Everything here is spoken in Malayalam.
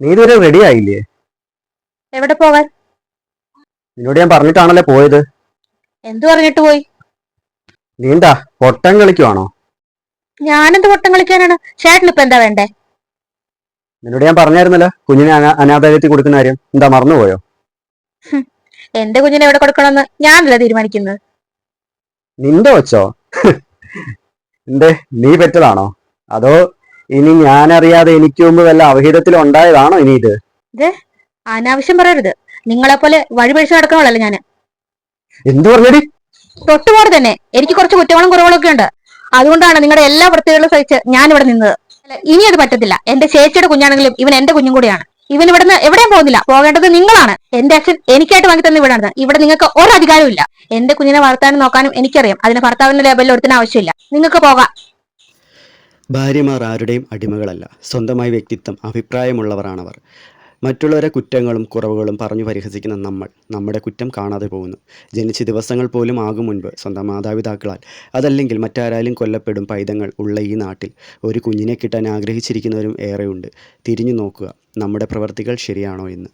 നീ ഇതുവരെ റെഡി ആയില്ലേ? എവിടെ പോവാൻ നിന്നോട് ഞാൻ പറഞ്ഞിട്ടാണല്ലേ പോയത്. എന്തു പറഞ്ഞിട്ട് പോയി? നീ എന്താ പൊട്ടം കളിക്കുവാണോ? ഞാനെന്ത് പൊട്ടം കളിക്കാനാണ്? ചേട്ടൻ ഇപ്പൊ എന്താ വേണ്ടേ? നിന്നോട് ഞാൻ പറഞ്ഞായിരുന്നല്ലോ കുഞ്ഞിനെ അനാഥാലയത്തിൽ കൊടുക്കുന്ന കാര്യം. എന്താ മറന്നുപോയോ? എന്റെ കുഞ്ഞിനെ എവിടെ കൊടുക്കണമെന്ന് ഞാനല്ല തീരുമാനിക്കുന്നത്. നിന്റെ വച്ചോ? എന്തേ നീ പെറ്റതാണോ? അതോ ഇനി ഞാനറിയാതെ എനിക്ക് മുമ്പ് വല്ല അവഹിതത്തിൽ ഉണ്ടായതാണോ ഇനി ഇത്? അനാവശ്യം പറയരുത്. നിങ്ങളെ പോലെ വഴിപഴിച്ചു നടക്കണമല്ലോ ഞാൻ. എന്തു പറഞ്ഞടി? തൊട്ടുപോലെ തന്നെ. എനിക്ക് കുറച്ച് കുറ്റങ്ങളും കുറവുകളും ഒക്കെ ഉണ്ട്. അതുകൊണ്ടാണ് നിങ്ങളുടെ എല്ലാ വൃത്തികളും സഹിച്ച് ഞാൻ ഇവിടെ നിന്നത് ഇനി അത് പറ്റത്തില്ല. എന്റെ ചേച്ചിയുടെ കുഞ്ഞാണെങ്കിലും ഇവൻ എന്റെ കുഞ്ഞും കൂടിയാണ്. ഇവൻ ഇവിടുന്ന് എവിടെയും പോകുന്നില്ല. പോകേണ്ടത് നിങ്ങളാണ്. എന്റെ അച്ഛൻ എനിക്കായിട്ട് വാങ്ങി തന്നെ ഇവിടെയാണ് ഇവിടെ നിങ്ങൾക്ക് ഒരു അധികാരവും ഇല്ല. എന്റെ കുഞ്ഞിനെ വളർത്താനും നോക്കാനും എനിക്കറിയാം. അതിന് ഭർത്താവിന്റെ ലേബലിൽ ഒരുത്തിന് ആവശ്യമില്ല. നിങ്ങൾക്ക് പോകാം. ഭാര്യമാർ ആരുടെയും അടിമകളല്ല. സ്വന്തമായി വ്യക്തിത്വം അഭിപ്രായമുള്ളവരാണവർ. മറ്റുള്ളവരെ കുറ്റങ്ങളും കുറവുകളും പറഞ്ഞു പരിഹസിക്കുന്ന നമ്മൾ നമ്മുടെ കുറ്റം കാണാതെ പോകുന്നു. ജനിച്ച ദിവസങ്ങൾ പോലും ആകും മുൻപ് സ്വന്തം മാതാപിതാക്കളാൽ. അതല്ലെങ്കിൽ മറ്റാരാലും കൊല്ലപ്പെടും പൈതങ്ങൾ ഉള്ള ഈ നാട്ടിൽ. ഒരു കുഞ്ഞിനെ കിട്ടാൻ ആഗ്രഹിച്ചിരിക്കുന്നവരും ഏറെയുണ്ട്. തിരിഞ്ഞു നോക്കുക. നമ്മുടെ പ്രവർത്തികൾ ശരിയാണോ എന്ന്.